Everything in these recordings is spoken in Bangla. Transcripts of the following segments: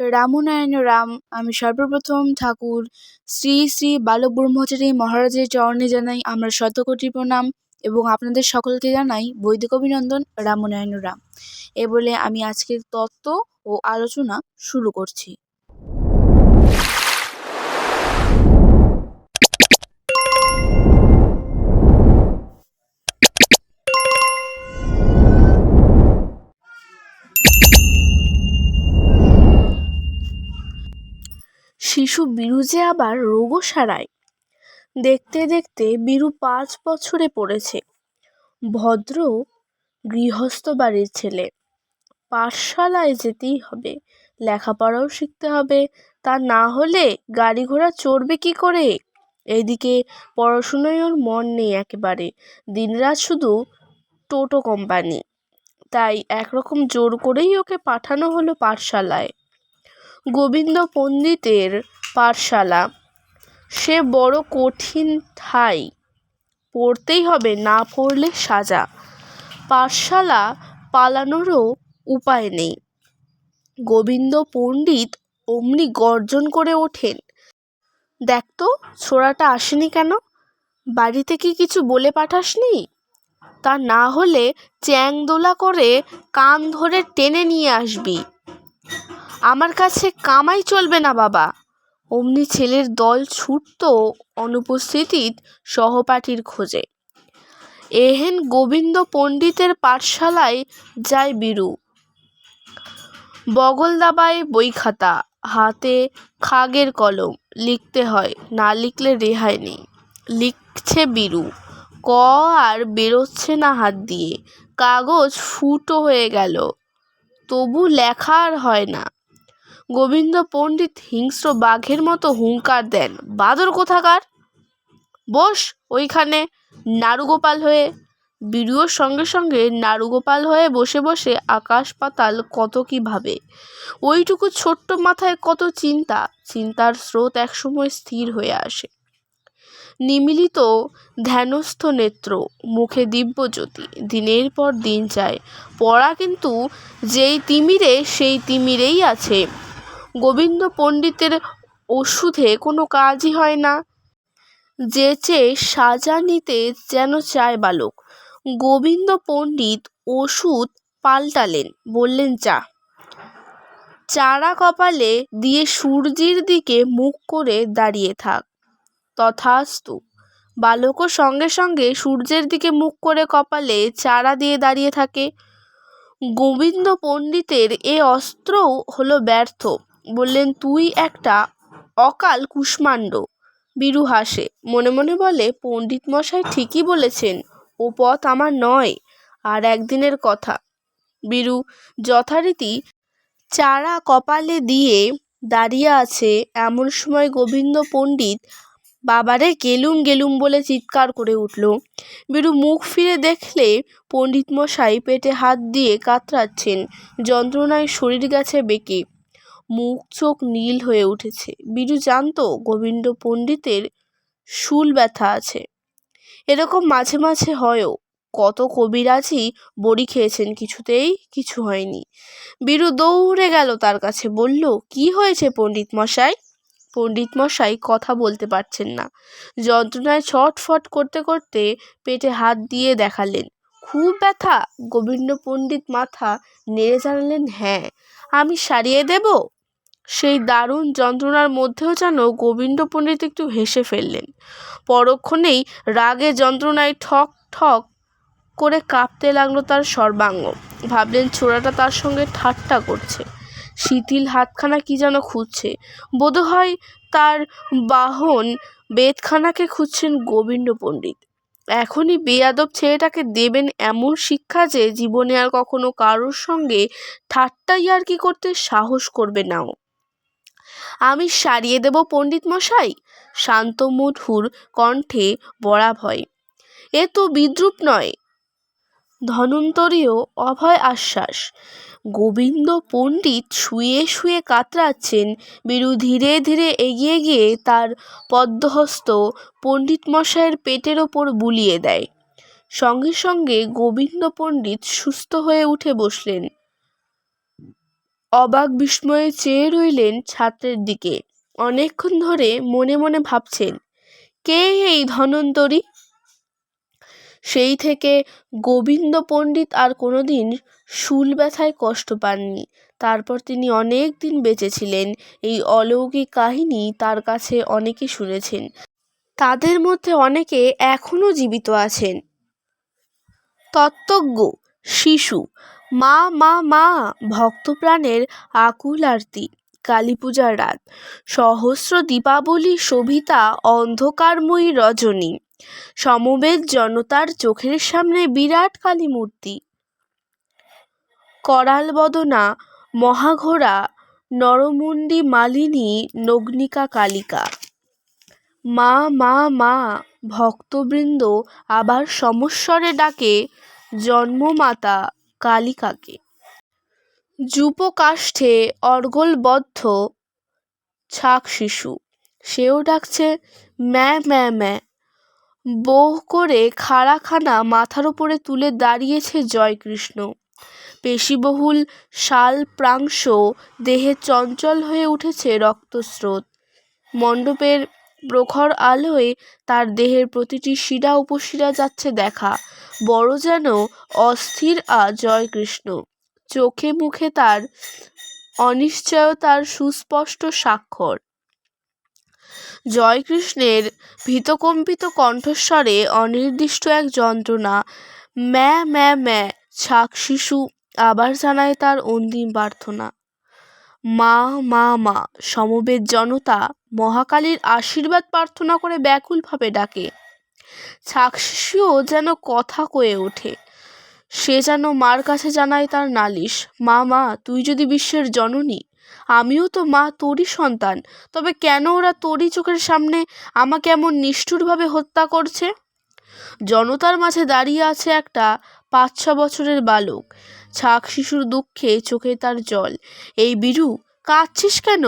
রামনারায়ণ রাম, আমি সর্বপ্রথম ঠাকুর। শ্রী শ্রী বালক ব্রহ্মচারী মহারাজের চরণে জানাই আমরা শতকোটি প্রণাম এবং আপনাদের সকলকে জানাই বৈদিক অভিনন্দন রামনারায়ণ রাম। এ বলে আমি আজকের তত্ত্ব ও আলোচনা শুরু করছি। শিশু বীরু যে আবার রোগও সারায়। দেখতে দেখতে বীরু পাঁচ বছরে পড়েছে। ভদ্র, গৃহস্থ বাড়ির ছেলে। পাঠশালায় যেতেই হবে, লেখাপড়াও শিখতে হবে। তা না হলে গাড়ি ঘোড়া চড়বে কী করে? এইদিকে পড়াশুনোয় ওর মন নেই একেবারে। দিনরাত শুধু টোটো কোম্পানি। তাই একরকম জোর করেই ওকে পাঠানো হলো পাঠশালায়। গোবিন্দ পণ্ডিতের পাঠশালা। সে বড় কঠিন ঠাই। পড়তেই হবে, না পড়লে সাজা। পাঠশালা পালানোরও উপায় নেই। গোবিন্দ পণ্ডিত অমনি গর্জন করে ওঠেন। দেখ তো, ছোড়াটা আসেনি কেন? বাড়িতে কি কিছু বলে পাঠাসনি? তা না হলে চ্যাংদোলা করে কান ধরে টেনে নিয়ে আসবি। আমার কাছে কামাই চলবে না বাবা। অমনি ছেলের দল ছুটত অনুপস্থিত সহপাঠীর খোঁজে। এহেন গোবিন্দ পণ্ডিতের পাঠশালায় যায় বীরু। বগল দাবায় বই খাতা, হাতে খাগের কলম, লিখতে হয়, না লিখলে রেহাই নেই। লিখছে বীরু। ক আর বেরোচ্ছে না হাত দিয়ে। কাগজ ফুটো হয়ে গেল। তবু লেখা আর হয় না। গোবিন্দ পণ্ডিত হিংস্র বাঘের মতো হুঙ্কার দেন। বাদর কোথাকার? বস, ওইখানে নাড়ুগোপাল হয়ে। বীরুর সঙ্গে সঙ্গে নাড়ুগোপাল হয়ে বসে বসে আকাশ পাতাল কত কী ভাবে। ওইটুকু ছোট্ট মাথায় কত চিন্তা, চিন্তার স্রোত একসময় স্থির হয়ে আসে। নিমিলিত ধ্যানস্থ নেত্র, মুখে দিব্যজ্যোতি, দিনের পর দিন যায়। পড়া কিন্তু যেই তিমিরে, সেই তিমিরেই আছে। গোবিন্দ পণ্ডিতের ওষুধে কোনো কাজই হয় না। যেচে সাজা নিতে যেন চায় বালক। গোবিন্দ পণ্ডিত ওষুধ পাল্টালেন, বললেন চা চারা কপালে দিয়ে সূর্যের দিকে মুখ করে দাঁড়িয়ে থাক। তথাস্তু। বালকও সঙ্গে সঙ্গে সূর্যের দিকে মুখ করে কপালে চারা দিয়ে দাঁড়িয়ে থাকে। গোবিন্দ পণ্ডিতের এ অস্ত্রও হলো ব্যর্থ। বললেন, তুই একটা অকাল কুষ্মাণ্ড। বীরু হাসে। মনে মনে বলে, পণ্ডিত মশাই ঠিকই বলেছেন, ও পথ আমার নয়, আর একদিনের কথা। বীরু যথারীতি চারা কপালে দিয়ে দাঁড়িয়ে আছে এমন সময় গোবিন্দ পণ্ডিত বাবারে গেলুম গেলুম বলে চিৎকার করে উঠল। বীরু মুখ ফিরে দেখলে পণ্ডিত মশাই পেটে হাত দিয়ে কাতরাচ্ছেন, যন্ত্রণায় শরীর গেছে বেঁকে। মুখ চোখ নীল হয়ে উঠেছে। বীরু জানতো গোবিন্দ পণ্ডিতের শুল ব্যথা আছে। এরকম মাঝে মাঝে হয়ও। কত কবিরাজই বড়ি খেয়েছেন, কিছুতেই কিছু হয়নি। বীরু দৌড়ে গেল তার কাছে, বলল, কি হয়েছে পণ্ডিত মশাই? পণ্ডিত মশাই কথা বলতে পারছেন না। যন্ত্রণায় ছটফট করতে করতে পেটে হাত দিয়ে দেখালেন, খুব ব্যথা? গোবিন্দ পণ্ডিত মাথা নেড়ে জানালেন হ্যাঁ। আমি সারিয়ে দেব? সেই দারুণ যন্ত্রণার মধ্যেও যেন গোবিন্দ পণ্ডিত একটু হেসে ফেললেন। পরক্ষণেই রাগে যন্ত্রণায় ঠক ঠক করে কাঁপতে লাগল তার সর্বাঙ্গ। ভাবলেন ছোড়াটা তার সঙ্গে ঠাট্টা করছে। শিথিল হাতখানা কি যেন খুঁজছে। বোধহয় তার বাহন বেদখানাকে খুঁজছেন গোবিন্দ পণ্ডিত এখনই বেয়াদব ছেলেটাকে দেবেন এমন শিক্ষা যে জীবনে আর কখনো কারোর সঙ্গে ঠাট্টা ইয়ার্কি করতে সাহস করবে নাও। আমি সারিয়ে দেব পণ্ডিত মশাই। শান্ত মধুর কণ্ঠে বড়া ভয়। এ তো বিদ্রুপ নয়। ধনন্তরীয় অভয় আশ্বাস। গোবিন্দ পণ্ডিত শুয়ে শুয়ে কাতরাচ্ছেন বীরু ধীরে ধীরে এগিয়ে গিয়ে তার পদ্মহস্ত পণ্ডিত মশাইয়ের পেটের ওপর বুলিয়ে দেয়। সঙ্গে সঙ্গে গোবিন্দ পণ্ডিত সুস্থ হয়ে উঠে বসলেন। অবাক বিস্ময়ে চেয়ে রইলেন ছাত্রের দিকে। অনেকক্ষণ ধরে মনে মনে ভাবছেন, কে এই ধনন্তরী? সেই থেকে গোবিন্দ পণ্ডিত আর কোনোদিন শুল ব্যথায় কষ্ট পাননি। তারপর তিনি অনেক দিন বেঁচেছিলেন। এই অলৌকিক কাহিনী তার কাছে অনেকে শুনেছেন। তাদের মধ্যে অনেকে এখনও জীবিত আছেন। তত্ত্বজ্ঞ, শিশু মা মা মা, ভক্তপ্রাণের আকুল আরতি, কালী পূজার রাত, সহস্র দীপাবলি শোভিতা অন্ধকারময়ী রজনী, সমবেত জনতার চোখের সামনে বিরাট কালী মূর্তি। করাল বদনা, মহাঘোড়া, নরমুণ্ডী মালিনী, নগ্নিকা কালিকা। মা মা মা, ভক্তবৃন্দ আবার সমস্বরে ডাকে, জন্মমাতা কালিকাকে। যূপকাষ্ঠে অর্গলবদ্ধ ছাক শিশু। সেও ডাকছে, ম্যা ম্যা ম্যা। বোহ করে খাড়াখানা মাথার ওপরে তুলে দাঁড়িয়েছে জয়কৃষ্ণ। পেশিবহুল শাল প্রাংশ দেহে চঞ্চল হয়ে উঠেছে রক্তস্রোত। মণ্ডপের প্রখর আলোয় তার দেহের প্রতিটি শিরা উপশিরা যাচ্ছে দেখা। বড় যেন অস্থির আ জয়কৃষ্ণ। চোখে মুখে তার অনিশ্চয়তার সুস্পষ্ট স্বাক্ষর। জয়কৃষ্ণের ভীতকম্পিত কণ্ঠস্বরে অনির্দিষ্ট এক যন্ত্রণা, ম্যা ম্যা ম্যা, ছাক শিশু আবার জানায় তার অন্তিম প্রার্থনা। মা মা মা, সমবেত জনতা মহাকালীর আশীর্বাদ প্রার্থনা করে ব্যাকুলভাবে ডাকে। ছাক যেন কথা কয়ে ওঠে। সে যেন মার কাছে জানায় তার নালিশ। মা মা, তুই যদি বিশ্বের জননী, আমিও তো মা, তোরই সন্তান। তবে কেন ওরা তোরই চোখের সামনে আমাকে এমন নিষ্ঠুরভাবে হত্যা করছে? জনতার মাঝে দাঁড়িয়ে আছে একটা পাঁচ ছ বছরের বালক। ছাক শিশুর দুঃখে চোখে তার জল। এই বীরু, কাঁদছিস কেন?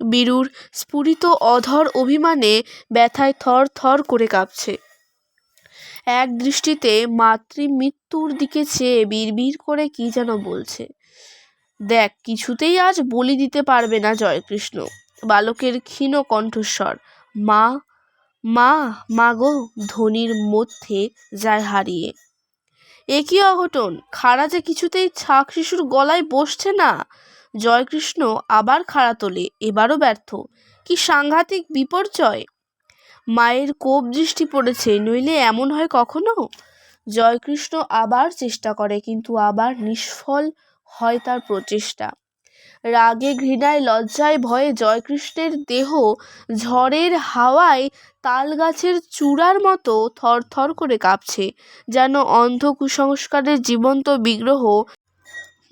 বীরুর স্ফুরিত অধর অভিমানে ব্যথায় থর থর করে কাঁপছে। এক দৃষ্টিতে মাতৃ মৃত্যুর দিকে চেয়ে বিড়বিড় করে কি যেন বলছে। দেখ, কিছুতেই আজ বলি দিতে পারবে না জয়কৃষ্ণ। বালকের ক্ষীণ কণ্ঠস্বর, মা মা মা গো ধ্বনির মধ্যে যায় হারিয়ে। এ কী অঘটন? খাড়া যে কিছুতেই ছাক শিশুর গলায় বসছে না। জয়কৃষ্ণ আবার খাড়া তোলে, এবারও ব্যর্থ। কি সাংঘাতিক বিপর্যয়! মায়ের কোপ দৃষ্টি পড়েছে, নইলে এমন হয় কখনো? জয়কৃষ্ণ আবার চেষ্টা করে, কিন্তু আবার নিষ্ফল হয় তার প্রচেষ্টা। রাগে ঘৃণায়, লজ্জায় ভয়ে জয়কৃষ্ণের দেহ ঝড়ের হাওয়ায় তাল গাছের চূড়ার মতো থরথর করে কাঁপছে, যেন অন্ধ কুসংস্কারের জীবন্ত বিগ্রহ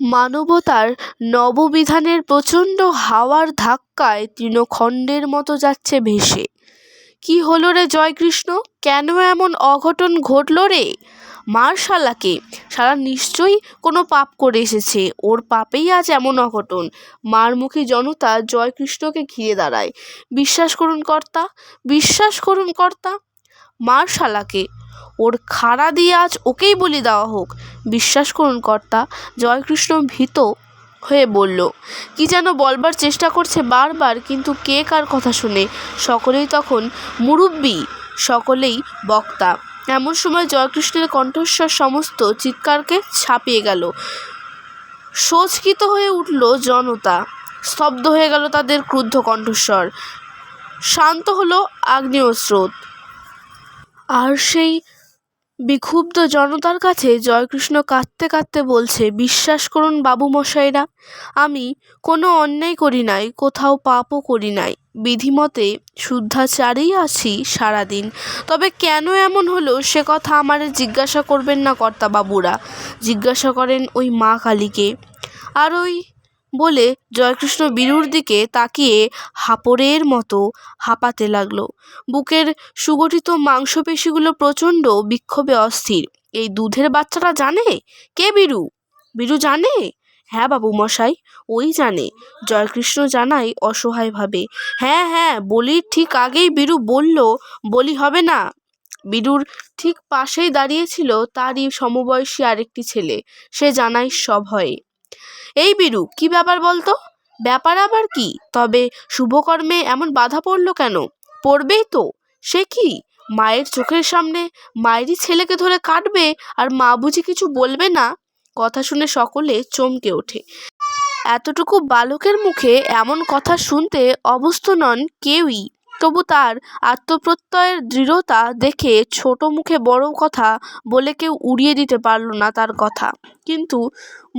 মানবতার নববিধানের প্রচণ্ড হাওয়ার ধাক্কায় তৃণখণ্ডের মতো যাচ্ছে ভেসে। কি হলো রে জয়কৃষ্ণ? কেন এমন অঘটন ঘটল রে? মার শালাকে শালা নিশ্চয়ই কোনো পাপ করে এসেছে। ওর পাপেই আজ এমন অঘটন। মারমুখী জনতা জয়কৃষ্ণকে ঘিরে দাঁড়ায়। বিশ্বাস করুন কর্তা, বিশ্বাস করুন কর্তা। মার শালাকে ওর খাড়া দিয়ে আজ ওকেই বলি দেওয়া হোক। বিশ্বাস করুন কর্তা, জয়কৃষ্ণ ভীত হয়ে বলল, কি যেন বলবার চেষ্টা করছে বারবার, কিন্তু কে কার কথা শুনে? সকলেই তখন মুরব্বী, সকলেই বক্তা। এমন সময় জয়কৃষ্ণের কণ্ঠস্বর সমস্ত চিৎকারকে ছাপিয়ে গেল। সচকিত হয়ে উঠল জনতা। স্তব্ধ হয়ে গেল তাদের ক্রুদ্ধ কণ্ঠস্বর। শান্ত হলো আগ্নেয় স্রোত আর সেই বিক্ষুব্ধ জনতার কাছে জয়কৃষ্ণ কাঁদতে কাঁদতে বলছে, বিশ্বাস করুন বাবু মশাইরা, আমি কোনো অন্যায় করি নাই, কোথাও পাপও করি নাই। বিধিমতে শুদ্ধাচারেই আছি সারাদিন। তবে কেন এমন হলো সে কথা আমারে জিজ্ঞাসা করবেন না কর্তা বাবুরা। জিজ্ঞাসা করেন ওই মা কালীকে। আর ওই বলে জয়কৃষ্ণ বীরুর দিকে তাকিয়ে হাঁপড়ের মতো হাঁপাতে লাগল। বুকের সুগঠিত মাংসপেশিগুলো প্রচণ্ড বিক্ষোভে অস্থির। এই দুধের বাচ্চাটা জানে? কে বীরু? বীরু জানে? হ্যাঁ বাবু মশাই ওই জানে। জয়কৃষ্ণ জানাই অসহায়ভাবে হ্যাঁ হ্যাঁ বলির ঠিক আগেই বীরু বলল, বলি হবে না। বীরুর ঠিক পাশেই দাঁড়িয়েছিল তারই সমবয়সী আরেকটি ছেলে। সে জানাই সভয়ে এই বীরু, কি ব্যাপার বলতো? ব্যাপার আবার কি? তবে শুভকর্মে এমন বাধা পড়ল কেন? পড়বেই তো। সে কি? মায়ের চোখের সামনে মায়েরই ছেলেকে ধরে কাটবে আর মা বুঝি কিছু বলবে না? কথা শুনে সকলে চমকে ওঠে। এতটুকু বালকের মুখে এমন কথা শুনতে অভ্যস্ত নন কেউই। তবু তার আত্মপ্রত্যয়ের দৃঢ়তা দেখে ছোট মুখে বড় কথা বলে কেউ উড়িয়ে দিতে পারল না তার কথা। কিন্তু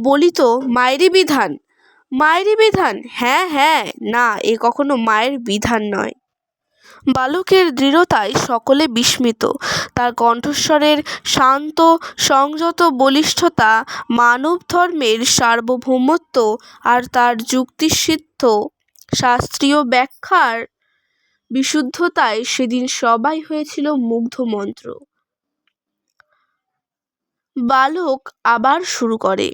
বলি তো, মায়েরই বিধান। মায়েরই বিধান? হ্যাঁ হ্যাঁ না, এ কখনো মায়ের বিধান নয়। বালকের দৃঢ়তায় সকলে বিস্মিত। তার কণ্ঠস্বরের শান্ত, সংযত, বলিষ্ঠতা মানব ধর্মের সার্বভৌমত্ব আর তার যুক্তিসিদ্ধ শাস্ত্রীয় ব্যাখ্যার বিশুদ্ধতায় সেদিন সবাই হয়েছিল মুগ্ধ মন্ত্র। বালক আবার শুরু করে।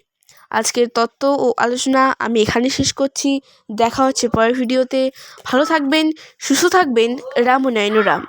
আজকের তত্ত্ব ও আলোচনা আমি এখানে শেষ করছি। দেখা হচ্ছে পরের ভিডিওতে। ভালো থাকবেন, সুস্থ থাকবেন। রাম ও নয়ন রাম।